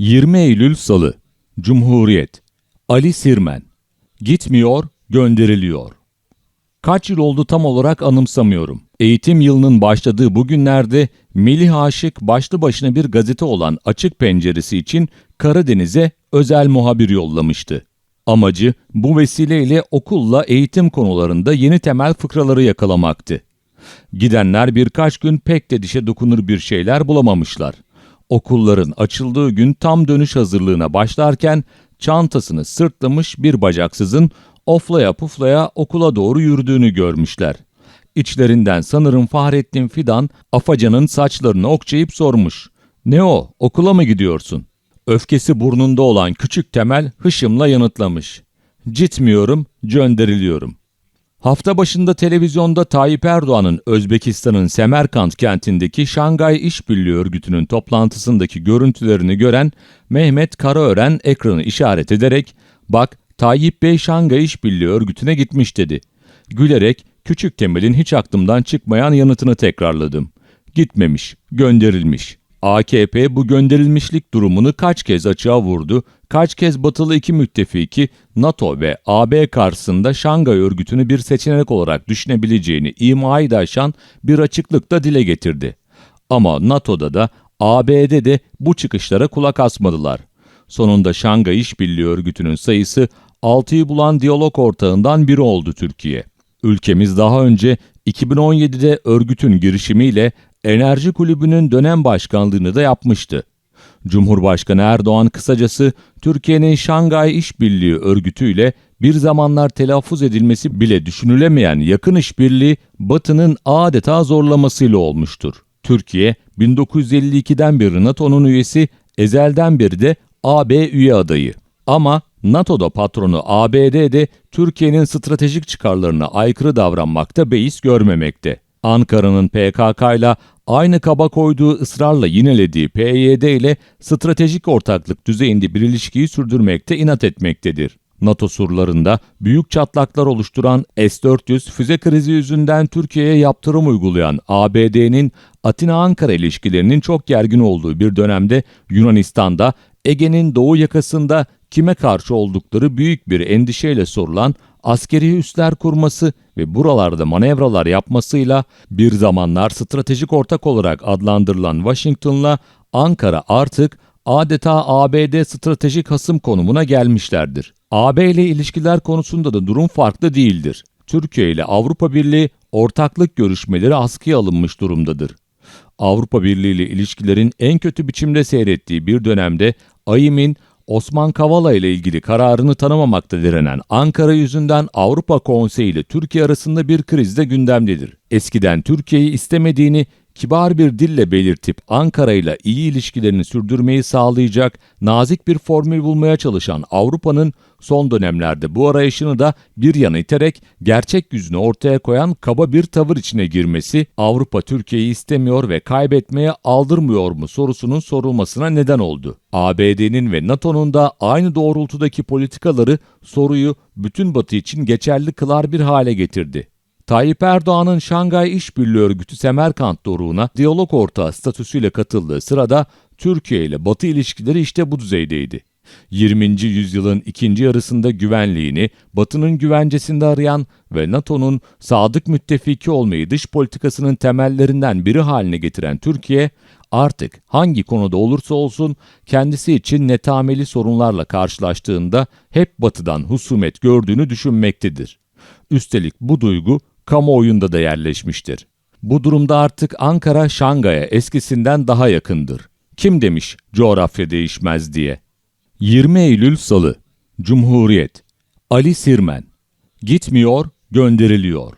20 Eylül Salı Cumhuriyet Ali Sirmen Gitmiyor, gönderiliyor. Kaç yıl oldu tam olarak anımsamıyorum. Eğitim yılının başladığı bu günlerde Melih Aşık başlı başına bir gazete olan Açık Penceresi için Karadeniz'e özel muhabir yollamıştı. Amacı bu vesileyle okulla eğitim konularında yeni temel fıkraları yakalamaktı. Gidenler birkaç gün pek de dişe dokunur bir şeyler bulamamışlar. Okulların açıldığı gün tam dönüş hazırlığına başlarken çantasını sırtlamış bir bacaksızın oflaya puflaya okula doğru yürüdüğünü görmüşler. İçlerinden sanırım Fahrettin Fidan Afacan'ın saçlarını okşayıp sormuş. Ne o, okula mı gidiyorsun? Öfkesi burnunda olan küçük Temel hışımla yanıtlamış. Gitmiyorum, gönderiliyorum. Hafta başında televizyonda Tayyip Erdoğan'ın Özbekistan'ın Semerkant kentindeki Şangay İşbirliği Örgütü'nün toplantısındaki görüntülerini gören Mehmet Karaören ekranı işaret ederek "Bak Tayyip Bey Şangay İşbirliği Örgütü'ne gitmiş." dedi. Gülerek küçük Temel'in hiç aklımdan çıkmayan yanıtını tekrarladım. Gitmemiş, gönderilmiş. AKP bu gönderilmişlik durumunu kaç kez açığa vurdu, kaç kez batılı iki müttefiki NATO ve AB karşısında Şangay örgütünü bir seçenek olarak düşünebileceğini imayı da bir açıklıkta dile getirdi. Ama NATO'da da AB'de de bu çıkışlara kulak asmadılar. Sonunda Şangay İşbirliği Örgütü'nün sayısı 6'yı bulan diyalog ortağından biri oldu Türkiye. Ülkemiz daha önce 2017'de örgütün girişimiyle Enerji Kulübü'nün dönem başkanlığını da yapmıştı. Cumhurbaşkanı Erdoğan kısacası Türkiye'nin Şangay İşbirliği Örgütü ile bir zamanlar telaffuz edilmesi bile düşünülemeyen yakın işbirliği Batı'nın adeta zorlamasıyla olmuştur. Türkiye 1952'den beri NATO'nun üyesi, ezelden beri de AB üye adayı. Ama NATO'da patronu ABD'de Türkiye'nin stratejik çıkarlarına aykırı davranmakta beis görmemekte. Ankara'nın PKK ile aynı kaba koyduğu ısrarla yinelediği PYD ile stratejik ortaklık düzeyinde bir ilişkiyi sürdürmekte inat etmektedir. NATO surlarında büyük çatlaklar oluşturan S-400 füze krizi yüzünden Türkiye'ye yaptırım uygulayan ABD'nin Atina-Ankara ilişkilerinin çok gergin olduğu bir dönemde Yunanistan'da Ege'nin doğu yakasında kime karşı oldukları büyük bir endişeyle sorulan askeri üsler kurması ve buralarda manevralar yapmasıyla bir zamanlar stratejik ortak olarak adlandırılan Washington'la Ankara artık adeta ABD stratejik hasım konumuna gelmişlerdir. AB ile ilişkiler konusunda da durum farklı değildir. Türkiye ile Avrupa Birliği ortaklık görüşmeleri askıya alınmış durumdadır. Avrupa Birliği ile ilişkilerin en kötü biçimde seyrettiği bir dönemde AİM'in Osman Kavala ile ilgili kararını tanımamakta direnen Ankara yüzünden Avrupa Konseyi ile Türkiye arasında bir kriz de gündemdedir. Eskiden Türkiye'yi istemediğini kibar bir dille belirtip Ankara ile iyi ilişkilerini sürdürmeyi sağlayacak nazik bir formül bulmaya çalışan Avrupa'nın son dönemlerde bu arayışını da bir yana iterek gerçek yüzünü ortaya koyan kaba bir tavır içine girmesi Avrupa Türkiye'yi istemiyor ve kaybetmeye aldırmıyor mu sorusunun sorulmasına neden oldu. ABD'nin ve NATO'nun da aynı doğrultudaki politikaları soruyu bütün Batı için geçerli kılar bir hale getirdi. Tayyip Erdoğan'ın Şangay İşbirliği Örgütü Semerkant doruğuna diyalog ortağı statüsüyle katıldığı sırada Türkiye ile Batı ilişkileri işte bu düzeydeydi. 20. yüzyılın ikinci yarısında güvenliğini Batı'nın güvencesinde arayan ve NATO'nun sadık müttefiki olmayı dış politikasının temellerinden biri haline getiren Türkiye, artık hangi konuda olursa olsun kendisi için netameli sorunlarla karşılaştığında hep Batı'dan husumet gördüğünü düşünmektedir. Üstelik bu duygu kamuoyunda da yerleşmiştir. Bu durumda artık Ankara Şangay'a eskisinden daha yakındır. Kim demiş coğrafya değişmez diye. 20 Eylül Salı Cumhuriyet Ali Sirmen Gitmiyor, gönderiliyor.